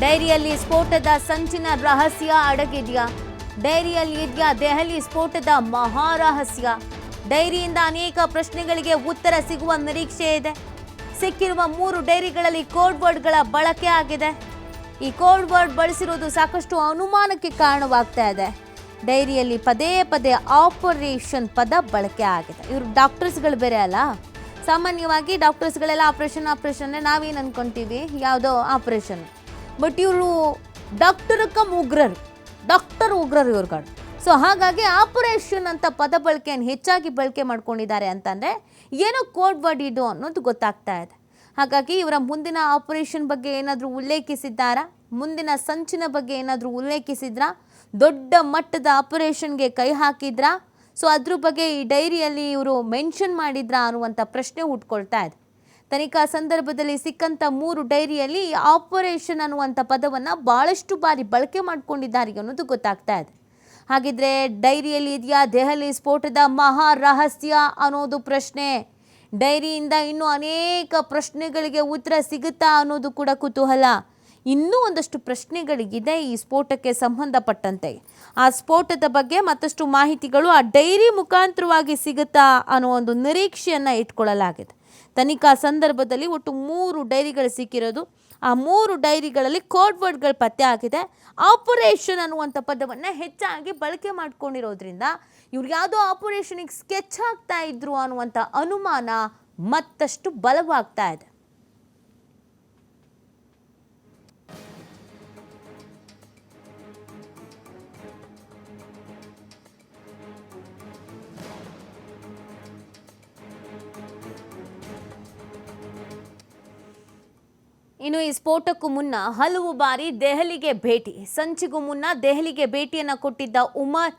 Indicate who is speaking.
Speaker 1: ಡೈರಿಯಲ್ಲಿ ಸ್ಫೋಟದ ಸಂಚಿನ ರಹಸ್ಯ ಅಡಗಿದೆಯಾ? ಡೈರಿಯಲ್ಲಿ ಇದೆಯಾ ದೆಹಲಿ ಸ್ಫೋಟದ ಮಹಾರಹಸ್ಯ? ಡೈರಿಯಿಂದ ಅನೇಕ ಪ್ರಶ್ನೆಗಳಿಗೆ ಉತ್ತರ ಸಿಗುವ ನಿರೀಕ್ಷೆ ಇದೆ. ಸಿಕ್ಕಿರುವ ಮೂರು ಡೈರಿಗಳಲ್ಲಿ ಕೋಡ್ ವರ್ಡ್ಗಳ ಬಳಕೆ ಆಗಿದೆ. ಈ ಕೋಡ್ ವರ್ಡ್ ಬಳಸಿರೋದು ಸಾಕಷ್ಟು ಅನುಮಾನಕ್ಕೆ ಕಾರಣವಾಗ್ತಾ ಇದೆ. ಡೈರಿಯಲ್ಲಿ ಪದೇ ಪದೇ ಆಪರೇಷನ್ ಪದ ಬಳಕೆ ಆಗಿದೆ. ಇವರು ಡಾಕ್ಟರ್ಸ್ಗಳು ಬೇರೆ ಅಲ್ಲ? ಸಾಮಾನ್ಯವಾಗಿ ಡಾಕ್ಟರ್ಸ್ಗಳೆಲ್ಲ ಆಪ್ರೇಷನ್ ಆಪ್ರೇಷನ್ ನಾವೇನು ಅನ್ಕೊಂತೀವಿ? ಯಾವುದೋ ಆಪ್ರೇಷನ್. ಬಟ್ ಇವರು ಡಾಕ್ಟರ್ ಕಮ್ ಉಗ್ರರು. ಡಾಕ್ಟರ್ ಉಗ್ರರು ಇವ್ರಗಳು. ಸೊ ಹಾಗಾಗಿ ಆಪರೇಷನ್ ಅಂತ ಪದ ಬಳಕೆಯನ್ನು ಹೆಚ್ಚಾಗಿ ಬಳಕೆ ಮಾಡ್ಕೊಂಡಿದ್ದಾರೆ ಅಂತಂದರೆ ಏನೋ ಕೋಡ್ ವರ್ಡ್ ಇದು ಅನ್ನೋದು ಗೊತ್ತಾಗ್ತಾ ಇದೆ. ಹಾಗಾಗಿ ಇವರ ಮುಂದಿನ ಆಪರೇಷನ್ ಬಗ್ಗೆ ಏನಾದರೂ ಉಲ್ಲೇಖಿಸಿದ್ದಾರಾ? ಮುಂದಿನ ಸಂಚಿನ ಬಗ್ಗೆ ಏನಾದರೂ ಉಲ್ಲೇಖಿಸಿದ್ರಾ? ದೊಡ್ಡ ಮಟ್ಟದ ಆಪರೇಷನ್ಗೆ ಕೈ ಹಾಕಿದ್ರಾ? ಸೊ ಅದ್ರ ಬಗ್ಗೆ ಈ ಡೈರಿಯಲ್ಲಿ ಇವರು ಮೆನ್ಷನ್ ಮಾಡಿದ್ರಾ ಅನ್ನುವಂಥ ಪ್ರಶ್ನೆ ಹುಟ್ಕೊಳ್ತಾ ಇದೆ. ತನಿಖಾ ಸಂದರ್ಭದಲ್ಲಿ ಸಿಕ್ಕಂತ ಮೂರು ಡೈರಿಯಲ್ಲಿ ಆಪರೇಷನ್ ಅನ್ನುವಂಥ ಪದವನ್ನು ಭಾಳಷ್ಟು ಬಾರಿ ಬಳಕೆ ಮಾಡಿಕೊಂಡಿದ್ದಾರೆ ಅನ್ನೋದು ಗೊತ್ತಾಗ್ತಾ ಇದೆ. ಹಾಗಿದ್ರೆ ಡೈರಿಯಲ್ಲಿ ಇದೆಯಾ? ದೆಹಲಿ ಸ್ಫೋಟದ ಮಹಾ ರಹಸ್ಯ ಅನ್ನೋದು ಪ್ರಶ್ನೆ. ಡೈರಿಯಿಂದ ಇನ್ನೂ ಅನೇಕ ಪ್ರಶ್ನೆಗಳಿಗೆ ಉತ್ತರ ಸಿಗುತ್ತಾ ಅನ್ನೋದು ಕೂಡ ಕುತೂಹಲ. ಇನ್ನೂ ಒಂದಷ್ಟು ಪ್ರಶ್ನೆಗಳಿಗಿದೆ ಈ ಸ್ಫೋಟಕ್ಕೆ ಸಂಬಂಧಪಟ್ಟಂತೆ. ಆ ಸ್ಫೋಟದ ಬಗ್ಗೆ ಮತ್ತಷ್ಟು ಮಾಹಿತಿಗಳು ಆ ಡೈರಿ ಮುಖಾಂತರವಾಗಿ ಸಿಗುತ್ತಾ ಅನ್ನೋ ಒಂದು ನಿರೀಕ್ಷೆಯನ್ನು ಇಟ್ಕೊಳ್ಳಲಾಗಿದೆ. ತನಿಖಾ ಸಂದರ್ಭದಲ್ಲಿ ಒಟ್ಟು ಮೂರು ಡೈರಿಗಳು ಸಿಕ್ಕಿರೋದು. ಆ ಮೂರು ಡೈರಿಗಳಲ್ಲಿ ಕೋಡ್ ವರ್ಡ್ಗಳು ಪತ್ತೆ ಆಗಿದೆ. ಆಪರೇಷನ್ ಅನ್ನುವಂಥ ಪದವನ್ನು ಹೆಚ್ಚಾಗಿ ಬಳಕೆ ಮಾಡ್ಕೊಂಡಿರೋದ್ರಿಂದ ಇವ್ರು ಯಾವುದೋ ಆಪರೇಷನಿಗೆ ಸ್ಕೆಚ್ ಆಗ್ತಾ ಇದ್ರು ಅನ್ನುವಂಥ ಅನುಮಾನ ಮತ್ತಷ್ಟು ಬಲವಾಗ್ತಾ ಇದೆ. ಇನ್ನು ಈ ಸ್ಫೋಟಕ್ಕೂ ಮುನ್ನ ಹಲವು ಬಾರಿ ದೆಹಲಿಗೆ ಭೇಟಿ. ಸಂಚಿಗೂ ಮುನ್ನ ದೆಹಲಿಗೆ ಭೇಟಿಯನ್ನು ಕೊಟ್ಟಿದ್ದ ಉಮರ್